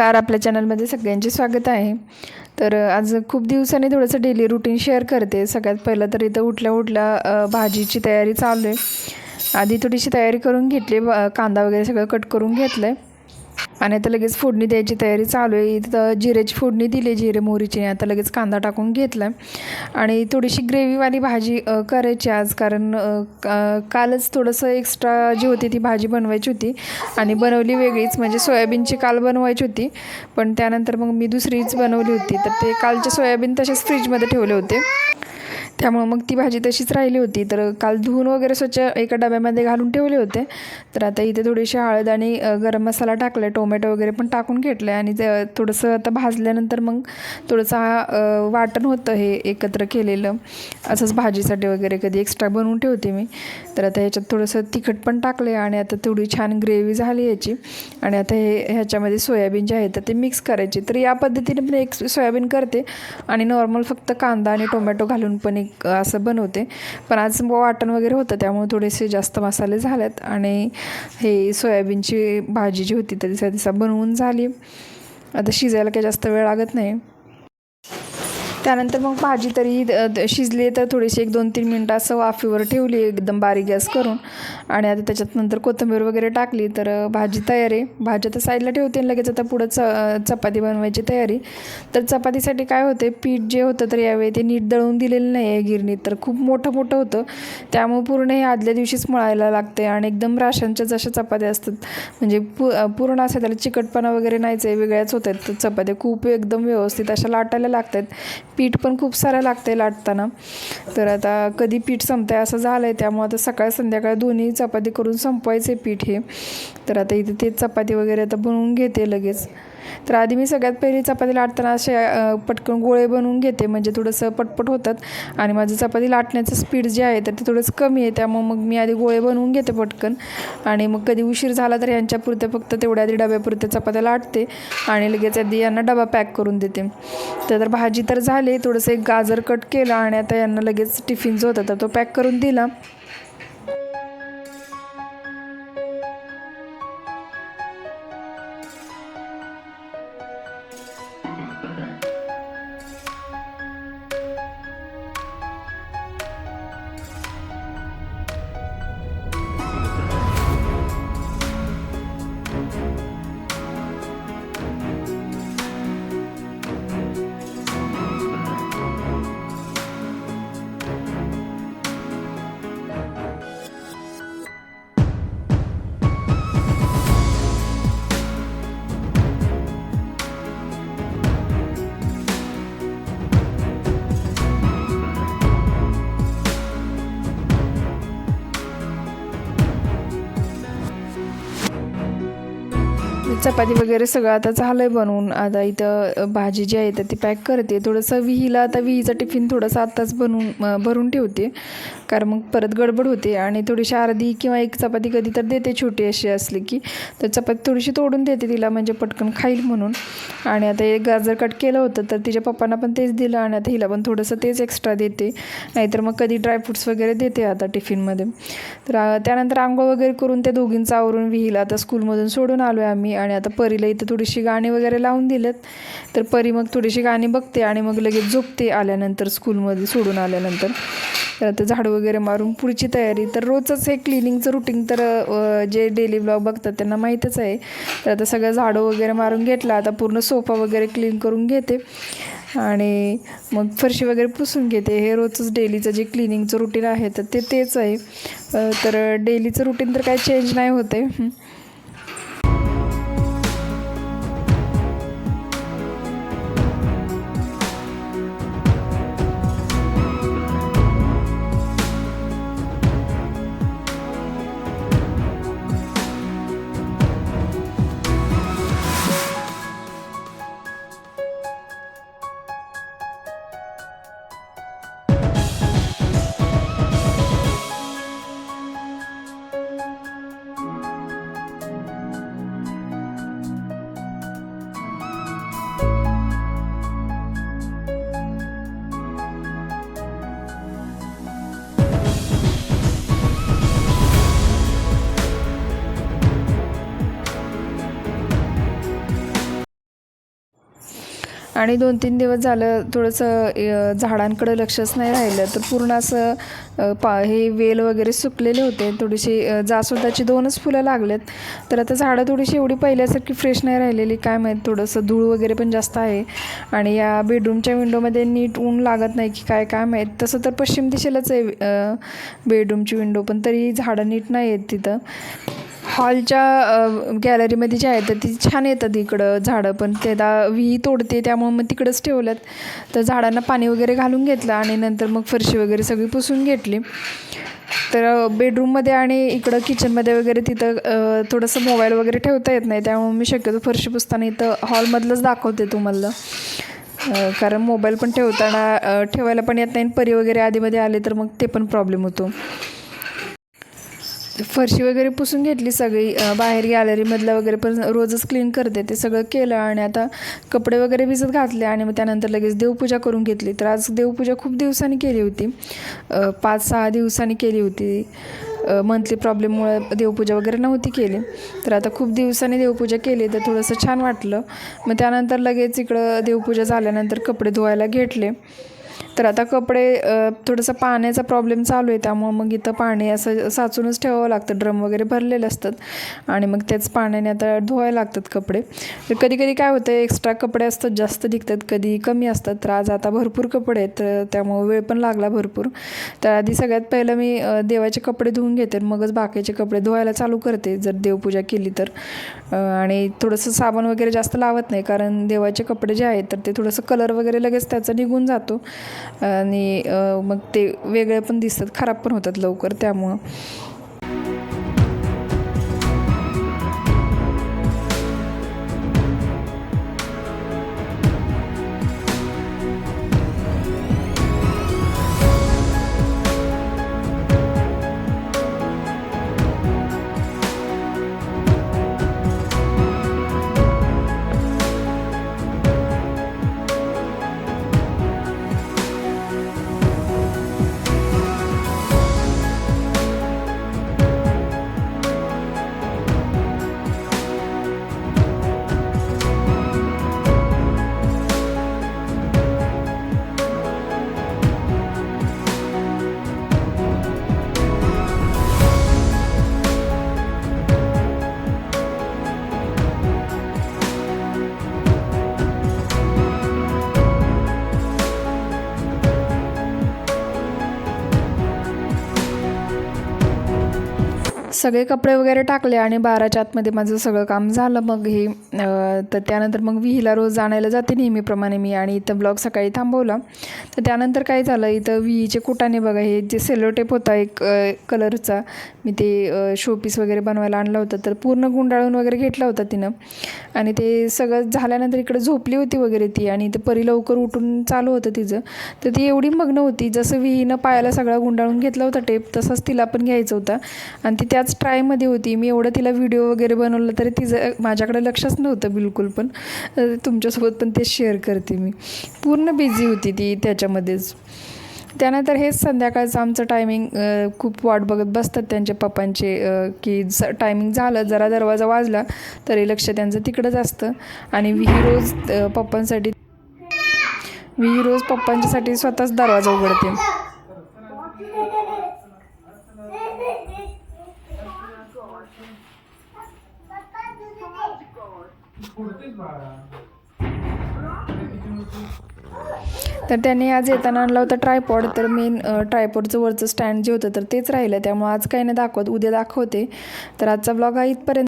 नमस्कार आपल्या चॅनलमध्ये सगळ्यांचे स्वागत आहे. तर आज खूप दिवसांनी थोडंसं डेली रुटीन शेअर करते. सगळ्यात पहिलं तर इथं उठल्या उठल्या भाजीची तयारी चालू आहे. आधी थोडीशी तयारी करून घेतली ब- कांदा वगैरे सगळं कट करून घेतलं आहे आणि आता लगेच फोडणी द्यायची तयारी चालू आहे. इथं जिऱ्याची फोडणी दिली जिरे मोहरीची. आता लगेच कांदा टाकून घेतला आणि थोडीशी ग्रेव्हीवाली भाजी करायची आज. कारण का- कालच थोडंसं एक्स्ट्रा जी होती ती भाजी बनवायची होती. आणि बनवली वेगळीच. म्हणजे सोयाबीनची काल बनवायची होती. पण त्यानंतर मग मी दुसरीच बनवली होती. तर ते कालचे सोयाबीन तसेच फ्रीजमध्ये ठेवले होते. त्यामुळं मग ती भाजी तशीच राहिली होती. तर काल धुवून वगैरे स्वच्छ एका डब्यामध्ये घालून ठेवले होते. तर आता इथे थोडीशी हळद आणि गरम मसाला टाकला आहे टोमॅटो वगैरे पण टाकून घेतलं आहे आणि ते थोडंसं आता भाजल्यानंतर मग थोडंसं वाटण होतं हे एकत्र केलेलं. असंच भाजीसाठी वगैरे कधी एक्स्ट्रा बनवून ठेवते मी. तर आता ह्याच्यात थोडंसं तिखट पण टाकलं आहे आणि आता थोडी छान ग्रेव्ही झाली याची आणि आता हे ह्याच्यामध्ये सोयाबीन जे आहे तर ते मिक्स करायचे. तर या पद्धतीने पण एक सोयाबीन करते. आणि नॉर्मल फक्त कांदा आणि टोमॅटो घालून पण एक असं बनवते. पण आज वाटण वगैरे होतं त्यामुळे थोडेसे जास्त मसाले झालेत. आणि हे सोयाबीनची भाजी जी होती तर दिसा दिसा बनवून झाली. आता शिजायला काही जास्त वेळ लागत नाही. त्यानंतर मग भाजी तरी द- शिजली तर थोडीशी एक दोन तीन मिनटं असं वाफेवर ठेवली एकदम बारीक गॅस करून. आणि आता त्याच्यात नंतर कोथिंबीर वगैरे टाकली तर भाजी तयार आहे. भाजी आता साईडला ठेवते आणि लगेच आता पुढं च चपाती बनवायची तयारी. तर चपातीसाठी काय होते पीठ जे होतं तर यावेळी ते नीट दळून दिलेलं नाही आहे गिरणीत तर खूप मोठं मोठं होतं. त्यामुळे पूर्ण हे आदल्या दिवशीच मळायला लागते आणि एकदम राशनच्या जशा चपात्या असतात म्हणजे पू पूर्ण असं त्याला चिकटपणा वगैरे नाहीच आहे वेगळ्याच होत आहेत चपात्या खूप एकदम व्यवस्थित अशा लाटायला लागतात पीठ पण खूप सारं लागतं आहे लाटताना. तर आता कधी पीठ संपतं आहे असं झालं आहे त्यामुळे आता सकाळ संध्याकाळ दोन्ही चपाती करून संपवायचे पीठ हे. तर आता इथे तेच चपाती वगैरे आता बनवून घेते लगेच. तर आधी मी सगळ्यात पहिली चपाती लाटताना असे पटकन गोळे बनवून घेते. म्हणजे थोडंसं पटपट होतात. आणि माझं चपाती लाटण्याचं स्पीड जे आहे तर ते थोडंसं कमी आहे. त्यामुळं मग मी आधी गोळे बनवून घेते पटकन. आणि मग कधी उशीर झाला तर यांच्यापुरते फक्त तेवढ्या आधी डब्यापुरते चपात्या लाटते. आणि लगेच आधी यांना डबा पॅक करून देते. तर तर भाजी तर झाली. थोडंसं एक गाजर कट केलं आणि आता यांना लगेच टिफिन जो होता तर तो पॅक करून दिला. चपाती वगैरे सगळं आता झालं आहे बनवून. आता इथं भाजी जी आहे तर ती पॅक करते. थोडंसं विहीला आता विहीचा टिफिन थोडंसं आत्ताच बनवून भरून ठेवते. कारण मग परत गडबड होते. आणि थोडीशी अर्धी किंवा एक चपाती कधी तर देते छोटी अशी असली की. तर चपाती थोडीशी तोडून देते तिला म्हणजे पटकन खाईल म्हणून. आणि आता एक गाजर कट केलं होतं तर तिच्या पप्पांना पण तेच दिलं आणि आता हिला पण थोडंसं तेच एक्स्ट्रा देते. नाहीतर मग कधी ड्रायफ्रुट्स वगैरे देते आता टिफिनमध्ये तर त्यानंतर आंघोळ वगैरे करून त्या दोघींचा आवरून विहिला आता स्कूलमधून सोडून आलो आहे आम्ही आणि आता परीला इथं थोडीशी गाणी वगैरे लावून दिलेत. तर परी मग थोडीशी गाणी बघते आणि मग लगेच झोपते आल्यानंतर स्कूलमध्ये सोडून आल्यानंतर. तर आता झाडू वगैरे मारून पुढची तयारी. तर रोजच हे क्लिनिंगचं रुटीन तर जे डेली ब्लॉग बघतात त्यांना माहीतच आहे. तर आता सगळं झाडू वगैरे मारून घेतला आता पूर्ण सोफा वगैरे क्लीन करून घेते. आणि मग फरशी वगैरे पुसून घेते. हे रोजच डेलीचं जे क्लिनिंगचं रुटीन आहे तर ते तेच आहे. तर डेलीचं रुटीन तर काही चेंज नाही होते आणि दोन तीन दिवस झालं थोडंसं झाडांकडं लक्षच नाही राहिलं. तर पूर्ण असं पा हे वेल वगैरे सुकलेले होते. थोडीशी अ, जास्वंदाची दोनच फुलं लागलेत. तर आता झाडं थोडीशी एवढी पहिल्यासारखी फ्रेश नाही राहिलेली. काय माहीत थोडंसं धूळ वगैरे पण जास्त आहे. आणि या बेडरूमच्या विंडोमध्ये नीट ऊन लागत नाही की काय काय माहीत. तसं तर पश्चिम दिशेलाच आहे बेडरूमची विंडो. पण तरी झाडं नीट नाही आहेत तिथं. हॉलच्या गॅलरीमध्ये जी आहेत तर ती छान येतात इकडं झाडं. पण ते विही तोडते त्यामुळे मग तिकडंच ठेवल्यात. तर झाडांना पाणी वगैरे घालून घेतलं आणि नंतर मग फरशी वगैरे सगळी पुसून घेतली. तर बेडरूममध्ये आणि इकडं किचनमध्ये वगैरे तिथं थोडंसं मोबाईल वगैरे ठेवता येत नाही. त्यामुळे मी शक्यतो फरशी पुसताना इथं हॉलमधलंच दाखवते तुम्हाला. कारण मोबाईल पण ठेवताना ठेवायला पण येत नाही आणि परी वगैरे आधीमध्ये आले तर मग ते पण प्रॉब्लेम होतो. फरशी वगैरे पुसून घेतली सगळी बाहेर गॅलरीमधलं वगैरे पण रोजच क्लीन करते. ते सगळं केलं आणि आता कपडे वगैरे भिजत घातले आणि मग त्यानंतर लगेच देवपूजा करून घेतली. तर आज देवपूजा खूप दिवसांनी केली होती. पाच सहा दिवसांनी केली होती. मंथली प्रॉब्लेममुळे देवपूजा वगैरे नव्हती केली. तर आता खूप दिवसांनी देवपूजा केली तर थोडंसं छान वाटलं. मग त्यानंतर लगेच इकडं देवपूजा झाल्यानंतर कपडे धुवायला घेतले. तर आता कपडे थोडंसं पाण्याचा प्रॉब्लेम चालू आहे त्यामुळं मग इथं पाणी असं साचूनच ठेवावं लागतं. ड्रम वगैरे भरलेले असतात आणि मग त्याच पाण्याने आता धुवायला लागतात कपडे. तर कधी कधी काय होतं एक्स्ट्रा कपडे असतात जास्त निघतात कधी कमी असतात. तर आज आता भरपूर कपडे आहेत तर त्यामुळं वेळ पण लागला भरपूर. तर आधी सगळ्यात पहिलं मी देवाचे कपडे धुवून घेते आणि मगच बाकीचे कपडे धुवायला चालू करते जर देवपूजा केली तर. आणि थोडंसं साबण वगैरे जास्त लावत नाही कारण देवाचे कपडे जे आहेत तर ते थोडंसं कलर वगैरे लगेच त्याचा निघून जातो. आणि मग ते वेगळे पण दिसतात. खराब पण होतात लवकर त्यामुळं. सगळे कपडे वगैरे टाकले आणि बाराच्या आतमध्ये माझं सगळं काम झालं. मग हे तर त्यानंतर मग विहीला रोज आणायला जाते नेहमीप्रमाणे मी आणि इथं ब्लॉग सकाळी थांबवला. तर त्यानंतर काय झालं इथं विहीचे कुटाने बघा हे जे सेलो टेप होता एक कलरचा मी ते शोपीस वगैरे बनवायला आणला होता. तर पूर्ण गुंडाळून वगैरे घेतला होता तिनं. आणि ते सगळं झाल्यानंतर इकडे झोपली होती वगैरे ती आणि ते परी लवकर उठून चालू होतं तिचं. तर ती एवढी मग्न होती जसं विहीनं पायाला सगळा गुंडाळून घेतला होता टेप तसाच तिला पण घ्यायचा होता. आणि ती त्याच ट्रायमध्ये होती. मी एवढं तिला व्हिडिओ वगैरे बनवलं तरी तिचं माझ्याकडे लक्षच नव्हतं बिलकुल पण तुमच्यासोबत पण ते शेअर करते मी. पूर्ण बिझी होती ती त्याच्यामध्येच. त्यानंतर हेच संध्याकाळचं आमचं टायमिंग खूप वाट बघत बसतात त्यांच्या पप्पांचे की ज टायमिंग झालं जरा दरवाजा वाजला तरी लक्ष त्यांचं तिकडंच असतं. आणि विही रोज पप्पांसाठी विही रोज पप्पांच्यासाठी स्वतःच दरवाजा उघडते. तर त्यांनी आज येताना आणला होता ट्रायपॉड तर मेन ट्रायपॉडचं वरचं स्टँड जे होतं तर तेच राहिलं. त्यामुळे आज काही नाही दाखवत. उद्या दाखवते. तर आजचा ब्लॉग हा इथपर्यंत.